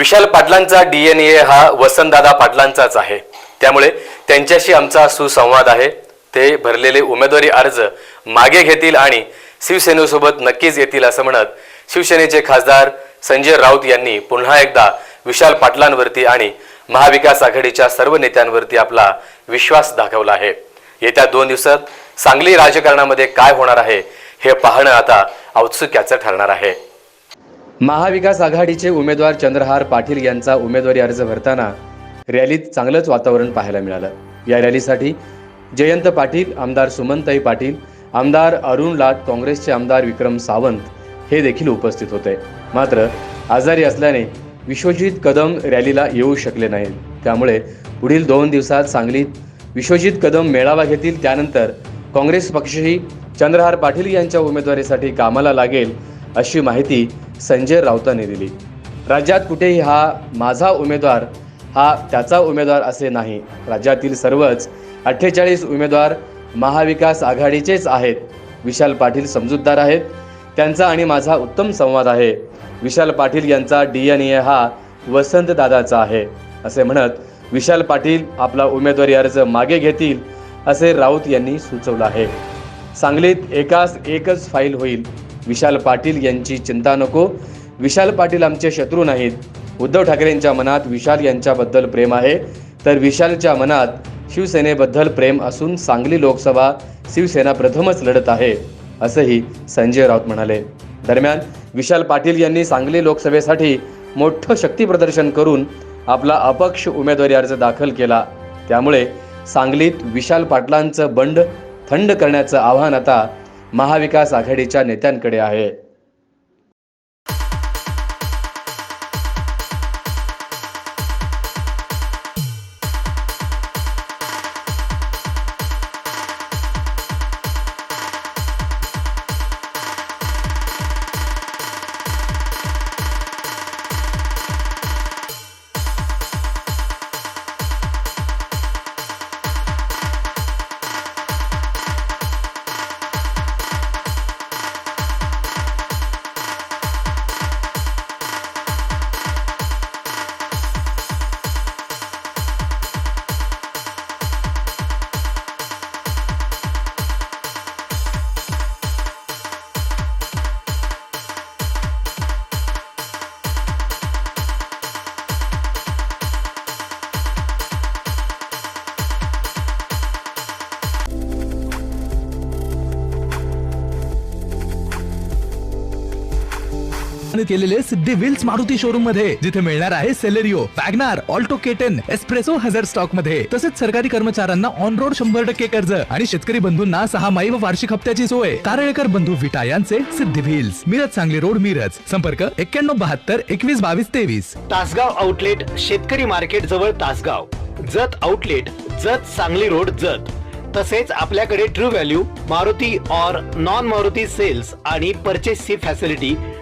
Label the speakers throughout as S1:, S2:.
S1: विशाल पाटलांचा DNA हा वसंतदादा पाटलांचाच आहे. त्यामुळे त्यांच्याशी आमचा सुसंवाद आहे. ते भरलेले उमेदवारी अर्ज मागे घेतील आणि शिवसेनेसोबत नक्कीच येतील असं म्हणत शिवसेनेचे खासदार संजय राऊत यांनी पुन्हा एकदा विशाल पाटलांवरती आणि महाविकास आघाडीच्या सर्व नेत्यांवरती आपला विश्वास दाखवला आहे. येत्या दोन दिवसात सांगली राजकारणामध्ये काय होणार आहे हे पाहणं आता औत्सुक्याचं ठरणार आहे. महाविकास आघाडीचे उमेदवार चंद्रहार पाटील यांचा उमेदवारी अर्ज भरताना रॅलीत चांगलंच वातावरण पाहायला मिळालं. या रॅलीसाठी जयंत पाटील आमदार सुमनताई पाटील आमदार अरुण लाट काँग्रेसचे आमदार विक्रम सावंत हे देखील उपस्थित होते. मात्र आजारी असल्याने विश्वजित कदम रॅलीला येऊ शकले नाहीत. त्यामुळे पुढील दोन दिवसात सांगलीत विश्वजित कदम मेळावा घेतील. त्यानंतर काँग्रेस पक्षही चंद्रहार पाटील यांच्या उमेदवारीसाठी कामाला लागेल अशी माहिती संजय राऊतांनी दिली. राज्यात कुठेही हा माझा उमेदवार हा त्याचा उमेदवार असे नाही. राज्यातील सर्वच अठ्ठेचाळीस उमेदवार महाविकास आघाडीचेच आहेत. विशाल पाटील समजूतदार आहेत. त्यांचा आणि माझा उत्तम संवाद आहे. विशाल पाटील यांचा डी एन ए हा वसंतदादाचा आहे. असे म्हणत विशाल पाटील आपला उमेदवारी अर्ज मागे घेतील असे राऊत यांनी सुचवलं आहे. सांगलीत एकास एकच फाईल होईल. विशाल पाटील यांची चिंता नको. विशाल पाटील आमचे शत्रू नाहीत. उद्धव ठाकरेंच्या मनात विशाल यांच्याबद्दल प्रेम आहे. तर विशालच्या मनात शिवसेनेबद्दल प्रेम असून सांगली लोकसभा शिवसेना प्रथमच लढत आहे असंही संजय राऊत म्हणाले. दरम्यान विशाल पाटील यांनी सांगली लोकसभेसाठी मोठं शक्तीप्रदर्शन करून आपला अपक्ष उमेदवारी अर्ज दाखल केला. त्यामुळे सांगलीत विशाल पाटलांचं बंड थंड करण्याचं आव्हान आता महाविकास आघाडीच्या नेत्यांकडे आहे.
S2: केलेले सिद्धी मारुती शोरूममध्ये. जिथे मिळणार आहे Celerio WagonR Alto K ten Espresso हजर स्टॉकमध्ये. तसेच सरकारी कर्मचाऱ्यांना ऑन रोड शंभर टक्के कर्ज आणि शेतकरी बंधूंना सहा माई व वार्षिक हप्त्याची सोय. कारळेकर बंधू विटा यांचे सिद्धी व्हील्स मिरज सांगली रोड मिरज. संपर्क एक्क्याण्णव बहात्तर एकवीस बावीस तेवीस.
S3: तासगाव आउटलेट शेतकरी मार्केट जवळ Tasgaon. Jat outlet Jat Sangli road Jat. तसेच आपल्याकडे true value Maruti or non Maruti sales आणि परचेसची facility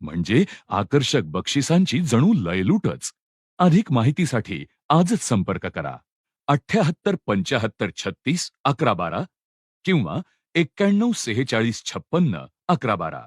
S4: म्हणजे आकर्षक बक्षिसांची जणू लयलूटच. अधिक माहितीसाठी आजच संपर्क करा. अठ्ठ्याहत्तर पंचाहत्तर छत्तीस अकरा बारा किंवा एक्क्याण्णव सेहेचाळीस छप्पन्न अकरा बारा.